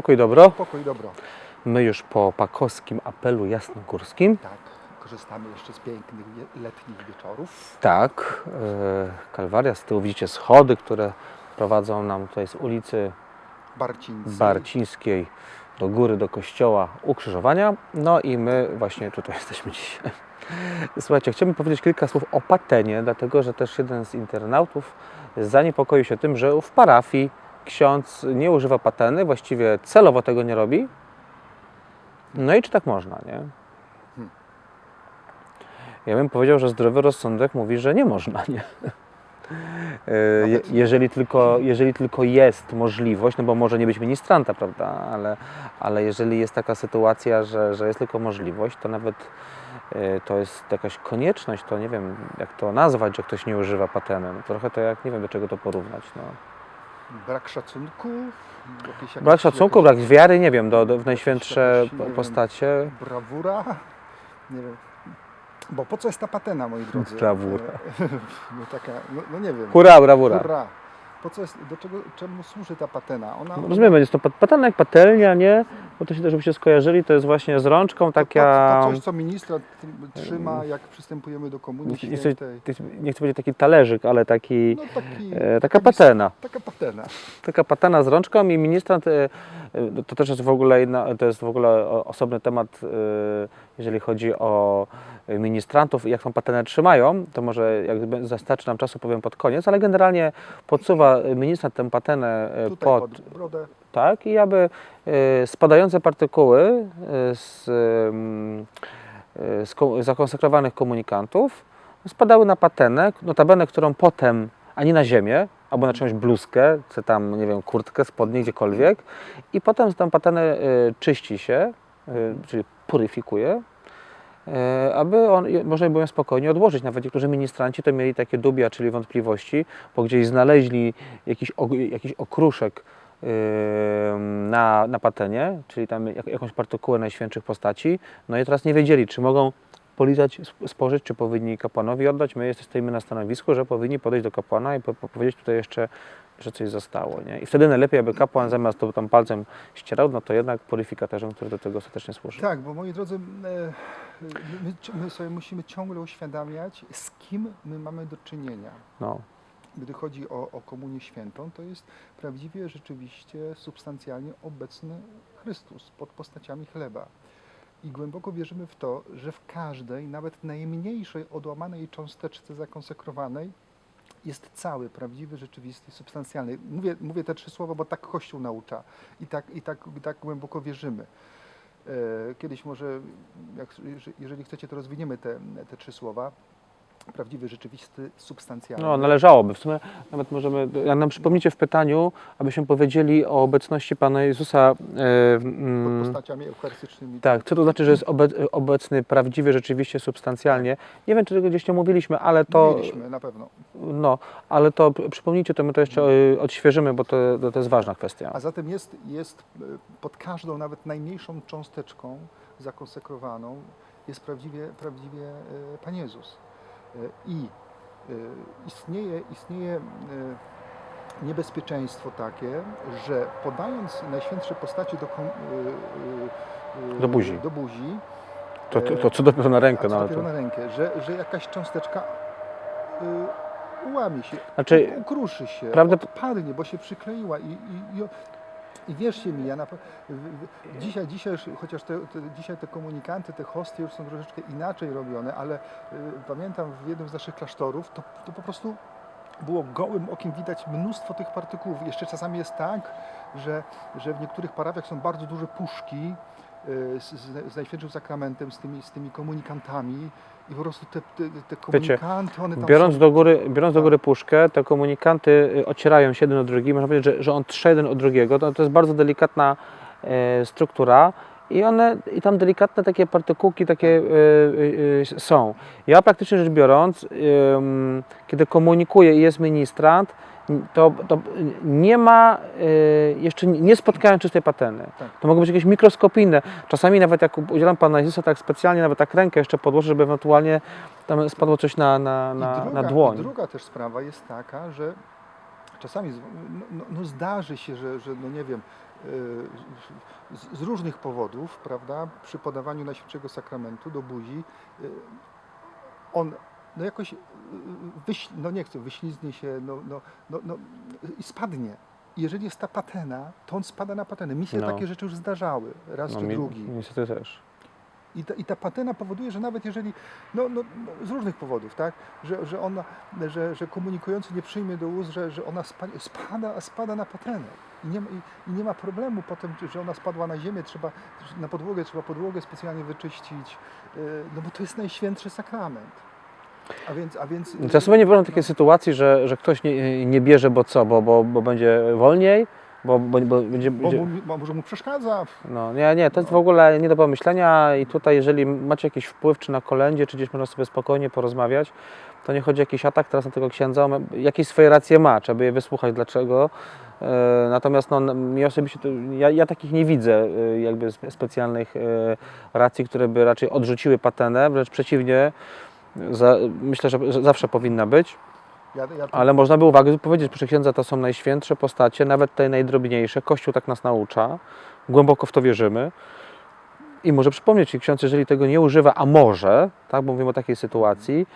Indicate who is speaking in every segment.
Speaker 1: Pokój dobro.
Speaker 2: Pokój dobro.
Speaker 1: My już po pakowskim apelu jasnogórskim.
Speaker 2: Tak, korzystamy jeszcze z pięknych letnich wieczorów.
Speaker 1: Tak, e, Kalwaria, z tyłu widzicie schody, które prowadzą nam tutaj z ulicy
Speaker 2: Barcińcy.
Speaker 1: Barcińskiej do góry, do kościoła ukrzyżowania. No i my właśnie tutaj jesteśmy dzisiaj. Słuchajcie, chciałbym powiedzieć kilka słów o patenie, dlatego że też jeden z internautów zaniepokoił się tym, że w parafii ksiądz nie używa pateny, właściwie celowo tego nie robi. No i czy tak można, nie? Ja bym powiedział, że zdrowy rozsądek mówi, że nie można, nie? E, je-
Speaker 2: Nawet-
Speaker 1: Jeżeli tylko, jeżeli tylko jest możliwość, no bo może nie być ministranta, prawda, ale, ale jeżeli jest taka sytuacja, że, że jest tylko możliwość, to nawet e, to jest jakaś konieczność, to nie wiem jak to nazwać, że ktoś nie używa pateny. No, trochę to jak, nie wiem do czego to porównać. No.
Speaker 2: Brak szacunku. Jakieś,
Speaker 1: Brak szacunku, brak wiary, nie wiem, do, do, w najświętsze
Speaker 2: jakaś, nie
Speaker 1: po-
Speaker 2: wiem,
Speaker 1: postacie.
Speaker 2: Brawura. Nie wiem. Bo po co jest ta patena, moi drodzy?
Speaker 1: Brawura.
Speaker 2: No taka, no, no nie wiem.
Speaker 1: Hurra, brawura.
Speaker 2: Hurra. Po co jest, do czego, czemu służy ta patena? Ona,
Speaker 1: No, Rozumiemy, jest to pat- patena jak patelnia, nie? Bo to się, żebyście skojarzyli, to jest właśnie z rączką
Speaker 2: to,
Speaker 1: taka...
Speaker 2: to, to coś, co ministra trzyma, jak przystępujemy do komunii
Speaker 1: Nie chcę,
Speaker 2: świętej.
Speaker 1: nie chcę powiedzieć taki talerzyk, ale taki,
Speaker 2: No taki,
Speaker 1: e, taka
Speaker 2: taka
Speaker 1: patena.
Speaker 2: Taka patena.
Speaker 1: Taka patena z rączką i ministrant, e, e, to też jest w ogóle, inna, to jest w ogóle osobny temat, e, jeżeli chodzi o ministrantów i jak tą patenę trzymają, to może jak zastarczy nam czasu powiem pod koniec, ale generalnie podsuwa ministrant tę patenę e,
Speaker 2: Tutaj
Speaker 1: pod,
Speaker 2: pod brodę.
Speaker 1: Tak, i aby e, spadające partykuły e, z, e, z ko- zakonsekrowanych komunikantów spadały na patenę, notabene, którą potem, a nie na ziemię, albo na czyjąś bluzkę, czy tam, nie wiem, kurtkę, spodnie, gdziekolwiek i potem tę patenę czyści się, czyli puryfikuje, aby on, można było ją spokojnie odłożyć. Nawet niektórzy ministranci to mieli takie dubia, czyli wątpliwości, bo gdzieś znaleźli jakiś, jakiś okruszek na, na patenie, czyli tam jak, jakąś partykułę najświętszych postaci, no i teraz nie wiedzieli, czy mogą polizać, sp- spożyć, czy powinni kapłanowi oddać. My jesteśmy na stanowisku, że powinni podejść do kapłana i po, po, powiedzieć tutaj jeszcze, że coś zostało. Nie? I wtedy najlepiej, aby kapłan zamiast to tam palcem ścierał, no to jednak puryfikatorzem, który do tego ostatecznie służy.
Speaker 2: Tak, bo moi drodzy, my, my sobie musimy ciągle uświadamiać, z kim my mamy do czynienia.
Speaker 1: No.
Speaker 2: Gdy chodzi o, o komunię świętą, to jest prawdziwie rzeczywiście substancjalnie obecny Chrystus pod postaciami chleba. I głęboko wierzymy w to, że w każdej, nawet najmniejszej odłamanej cząsteczce zakonsekrowanej jest cały, prawdziwy, rzeczywisty, substancjalny. Mówię, mówię te trzy słowa, bo tak Kościół naucza i tak, i tak, tak głęboko wierzymy. E, Kiedyś może, jak, jeżeli chcecie, to rozwiniemy te, te trzy słowa. Prawdziwy, rzeczywisty, substancjalny.
Speaker 1: No, należałoby. W sumie nawet możemy, jak nam przypomnicie w pytaniu, abyśmy powiedzieli o obecności Pana Jezusa e, w-
Speaker 2: pod
Speaker 1: mm,
Speaker 2: postaciami eucharystycznymi.
Speaker 1: Tak, co to znaczy, że jest obe, obecny prawdziwie, rzeczywiście, substancjalnie? Nie wiem, czy tego gdzieś nie mówiliśmy, ale to,
Speaker 2: Mówiliśmy, na pewno.
Speaker 1: no, ale to przypomnijcie, to my to jeszcze y, odświeżymy, bo to, to, jest ważna kwestia.
Speaker 2: A zatem jest, jest e, pod każdą, nawet najmniejszą cząsteczką zakonsekrowaną, jest prawdziwie, prawdziwie e, Pan Jezus. I e, istnieje, istnieje e, niebezpieczeństwo takie, że podając najświętsze postaci do, e,
Speaker 1: Do buzi.
Speaker 2: do buzi
Speaker 1: To, to, to co dopiero na rękę,
Speaker 2: co
Speaker 1: no
Speaker 2: dopiero
Speaker 1: to,
Speaker 2: na rękę, że, że jakaś cząsteczka ułamie się,
Speaker 1: Znaczy,
Speaker 2: ukruszy się,
Speaker 1: prawda-
Speaker 2: odpadnie, bo się przykleiła i, i, i, i wierzcie mi, ja na, dzisiaj, dzisiaj, chociaż te, te, dzisiaj te komunikanty, te hosty już są troszeczkę inaczej robione, ale y, pamiętam w jednym z naszych klasztorów, to, to po prostu było gołym okiem widać mnóstwo tych partykułów. Jeszcze czasami jest tak, że, że w niektórych parafiach są bardzo duże puszki z, z, z Najświętszym Sakramentem, z tymi, z tymi komunikantami i po prostu te, te, te komunikanty, one tam
Speaker 1: biorąc
Speaker 2: są...
Speaker 1: do góry, biorąc do
Speaker 2: Tak.
Speaker 1: góry puszkę, te komunikanty y, ocierają się jeden od drugiego, można powiedzieć, że, że on trze jeden od drugiego, to, to jest bardzo delikatna e, struktura i one, i tam delikatne takie partykułki takie e, są. Ja praktycznie rzecz biorąc, kiedy komunikuję i jest ministrant, to, to nie ma, e, jeszcze nie spotkałem czystej pateny.
Speaker 2: Tak.
Speaker 1: To mogą być jakieś mikroskopijne. Czasami nawet jak udzielam Pana Jezusa, tak specjalnie nawet tak rękę jeszcze podłożę, żeby ewentualnie tam spadło coś na, na,
Speaker 2: I
Speaker 1: na,
Speaker 2: druga,
Speaker 1: na dłoń.
Speaker 2: I druga też sprawa jest taka, że czasami no, no, no zdarzy się, że, że no nie wiem, z, z różnych powodów, prawda, przy podawaniu Najświętszego Sakramentu do buzi, y, on no jakoś, y, wyś, no nie chcę, wyślizgnie się, no, no, no, no i spadnie. Jeżeli jest ta patena, to on spada na patenę. Mi się
Speaker 1: No.
Speaker 2: takie rzeczy już zdarzały, raz
Speaker 1: No,
Speaker 2: czy
Speaker 1: mi,
Speaker 2: drugi.
Speaker 1: niestety też.
Speaker 2: I ta, I ta patena powoduje, że nawet jeżeli, no, no, no z różnych powodów, tak, że, że ona, że, że komunikujący nie przyjmie do ust, że, że ona spa, spada, spada na patenę. I nie, ma, i, I nie ma problemu potem, że ona spadła na ziemię, trzeba, na podłogę, trzeba podłogę specjalnie wyczyścić, yy, no bo to jest najświętszy sakrament. A więc, a więc
Speaker 1: Ja sobie nie wyobrażam takiej sytuacji, że, że ktoś nie, nie bierze, bo co, bo, bo, bo będzie wolniej, bo, bo, bo będzie...
Speaker 2: bo,
Speaker 1: będzie
Speaker 2: mu, bo może mu przeszkadza.
Speaker 1: no, nie, nie, to jest w ogóle nie do pomyślenia i tutaj jeżeli macie jakiś wpływ, czy na kolędzie, czy gdzieś można sobie spokojnie porozmawiać, to nie chodzi o jakiś atak teraz na tego księdza, on jakieś swoje racje ma, trzeba je wysłuchać dlaczego. E, Natomiast no, mi osobiście, to, ja, ja takich nie widzę e, jakby spe- specjalnych e, racji, które by raczej odrzuciły patenę, wręcz przeciwnie, za, myślę, że, zawsze powinna być.
Speaker 2: Ja, ja tu-
Speaker 1: Ale można by uwagę powiedzieć, proszę księdza, to są najświętsze postacie, nawet te najdrobniejsze. Kościół tak nas naucza, głęboko w to wierzymy. I może przypomnieć, ksiądz, jeżeli tego nie używa, a może, tak, bo mówimy o takiej sytuacji,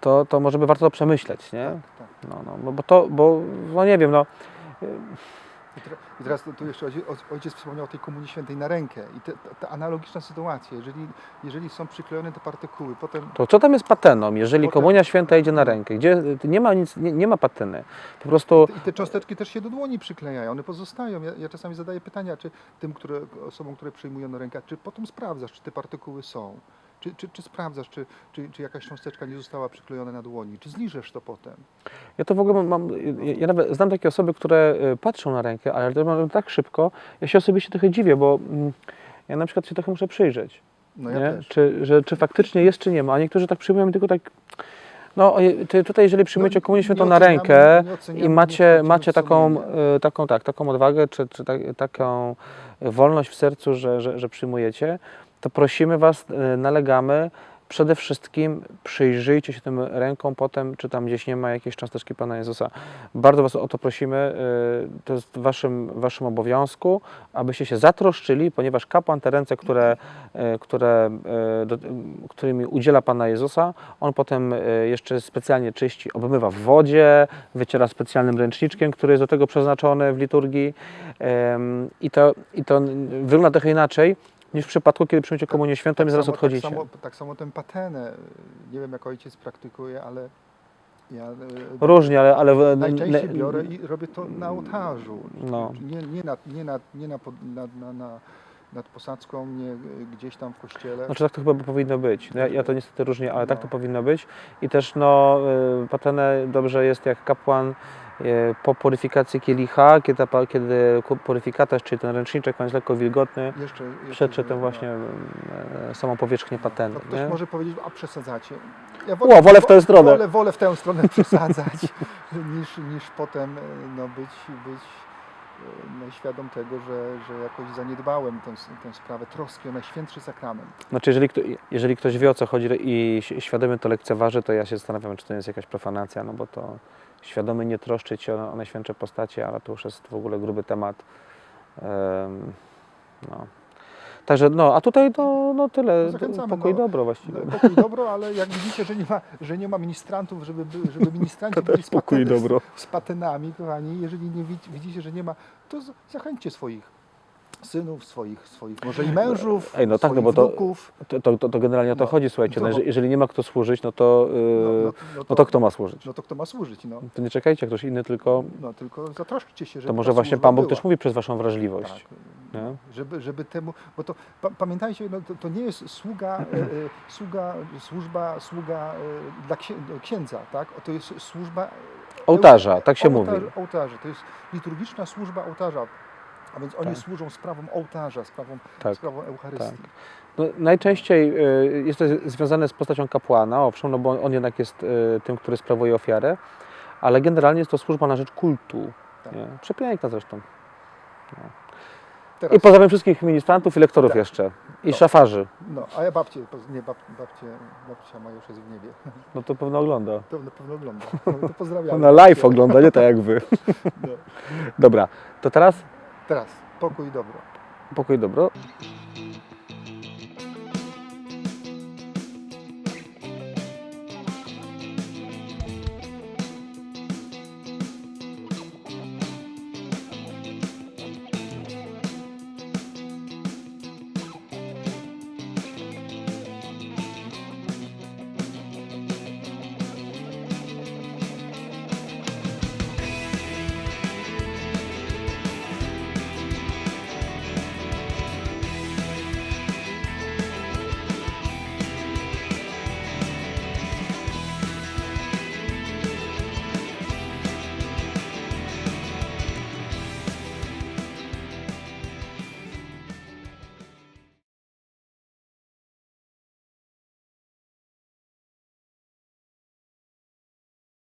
Speaker 1: to, to może by warto to przemyśleć, nie?
Speaker 2: tak.
Speaker 1: No, no, bo- bo to, bo, no nie wiem, no,
Speaker 2: I, I teraz tu- jeszcze ojciec, wspomniał o tej Komunii Świętej na rękę. I te, ta, analogiczna sytuacja, jeżeli, jeżeli są przyklejone te partykuły, potem
Speaker 1: to co tam jest pateną, jeżeli
Speaker 2: Potem-
Speaker 1: komunia święta idzie na rękę, gdzie nie ma nic, nie, nie ma pateny, po prostu
Speaker 2: I te cząsteczki też się do dłoni przyklejają, one pozostają. Ja, ja czasami zadaję pytania, czy tym, które, osobom, które przyjmują na rękę, czy potem sprawdzasz, czy te partykuły są. Czy, czy, czy sprawdzasz, czy, czy, czy jakaś cząsteczka nie została przyklejona na dłoni, czy zniżesz to potem.
Speaker 1: Ja to w ogóle mam, mam ja, ja nawet znam takie osoby, które y, patrzą na rękę, ale to robią tak szybko, ja się osobiście trochę dziwię, bo mm, ja na przykład się trochę muszę przyjrzeć,
Speaker 2: No ja
Speaker 1: nie?
Speaker 2: też.
Speaker 1: Czy, że, czy faktycznie jest, czy nie ma, a niektórzy tak przyjmują tylko tak, no tutaj jeżeli przyjmujecie
Speaker 2: No,
Speaker 1: świętą na rękę
Speaker 2: oceniamy,
Speaker 1: i macie, macie taką, y, taką, tak, taką odwagę, czy, czy tak, taką wolność w sercu, że, że, że przyjmujecie, to prosimy Was, y, nalegamy, przede wszystkim przyjrzyjcie się tym ręką potem, czy tam gdzieś nie ma jakiejś cząsteczki Pana Jezusa. Bardzo Was o to prosimy. y, To jest waszym, waszym obowiązku, abyście się zatroszczyli, ponieważ kapłan te ręce, które, y, które, do, którymi udziela Pana Jezusa, on potem jeszcze specjalnie czyści, obmywa w wodzie, wyciera specjalnym ręczniczkiem, który jest do tego przeznaczony w liturgii. I to, i to wygląda trochę inaczej niż w przypadku, kiedy przyjmiecie komunię świętą i zaraz
Speaker 2: samo,
Speaker 1: odchodzicie.
Speaker 2: Tak samo, tak samo tę patenę. Nie wiem, jak ojciec praktykuje, ale ja e,
Speaker 1: Różnie, ale, ale
Speaker 2: najczęściej biorę i robię to na ołtarzu.
Speaker 1: No.
Speaker 2: Nie, nie, nad, nie, nad, nie na, nad, na, na, nad posadzką, nie gdzieś tam w kościele.
Speaker 1: Znaczy tak to chyba powinno być. No, ja, ja to niestety różnie, ale tak to
Speaker 2: No.
Speaker 1: powinno być. I też no, y, patenę dobrze jest jak kapłan y, po puryfikacji kielicha, kiedy, kiedy puryfikatorz, czyli ten ręczniczek, on jest lekko wilgotny,
Speaker 2: jeszcze,
Speaker 1: przetrze tę
Speaker 2: no,
Speaker 1: właśnie y, samą powierzchnię pateny.
Speaker 2: To ktoś
Speaker 1: nie?
Speaker 2: może powiedzieć, a przesadzacie. Ja
Speaker 1: O, wolę w tę stronę.
Speaker 2: Wolę, wolę w tę stronę przesadzać, niż, niż potem no, być, być no, świadom tego, że, że jakoś zaniedbałem tę, tę sprawę troski o Najświętszy Sakrament.
Speaker 1: Znaczy, jeżeli, jeżeli ktoś wie o co chodzi i świadomie to lekceważy, to ja się zastanawiam, czy to jest jakaś profanacja, no bo to świadomie nie troszczyć się o, o najświętsze postacie, ale to już jest w ogóle gruby temat. Em, no. Także, no, a tutaj no, no tyle,
Speaker 2: No, zachęcamy,
Speaker 1: pokój
Speaker 2: no.
Speaker 1: dobro właściwie.
Speaker 2: No, Pokój dobro, ale jak widzicie, że nie ma, że nie ma ministrantów, żeby, by- żeby ministranci byli z, paten-
Speaker 1: dobro.
Speaker 2: z patynami, kochani. Jeżeli nie widz- widzicie, że nie ma, to z- zachęćcie swoich synów, swoich, swoich może i mężów,
Speaker 1: Ej, no tak, no bo to-
Speaker 2: wnuków.
Speaker 1: To, to, to, to generalnie o to
Speaker 2: No,
Speaker 1: chodzi, słuchajcie, no,
Speaker 2: to-
Speaker 1: jeżeli, jeżeli nie ma kto służyć, no to, yy, no, to, kto ma służyć?
Speaker 2: No to kto ma służyć, no.
Speaker 1: To nie czekajcie, ktoś inny, tylko
Speaker 2: No tylko zatroszczcie się, żeby
Speaker 1: to może właśnie Pan Bóg
Speaker 2: była.
Speaker 1: też mówi przez waszą wrażliwość.
Speaker 2: Tak,
Speaker 1: nie?
Speaker 2: żeby, żeby temu, bo to pa, pamiętajcie, no, to, to nie jest sługa, e, e, sługa, służba, sługa e, dla księ, księdza, tak? To jest służba
Speaker 1: Ołtarza, tak się mówi.
Speaker 2: ołtarza. To jest liturgiczna służba ołtarza. A więc oni
Speaker 1: Tak.
Speaker 2: służą sprawą ołtarza, sprawą,
Speaker 1: Tak.
Speaker 2: sprawą Eucharystii.
Speaker 1: No, najczęściej y, jest to związane z postacią kapłana, owszem, no bo on jednak jest tym, który sprawuje ofiarę, ale generalnie jest to służba na rzecz kultu.
Speaker 2: Tak.
Speaker 1: Nie? Przepiękna zresztą.
Speaker 2: Teraz,
Speaker 1: I pozdrawiam wszystkich ministrantów i lektorów
Speaker 2: Tak.
Speaker 1: jeszcze. I
Speaker 2: No.
Speaker 1: szafarzy.
Speaker 2: no, a ja babcię, nie, bab, babcię, babcia ma już jest w niebie.
Speaker 1: No to pewno ogląda.
Speaker 2: To na pewno ogląda. No, to pozdrawiam.
Speaker 1: Na live ogląda, nie tak jak wy.
Speaker 2: No.
Speaker 1: Dobra, to teraz
Speaker 2: Teraz pokój i dobro.
Speaker 1: Pokój i dobro.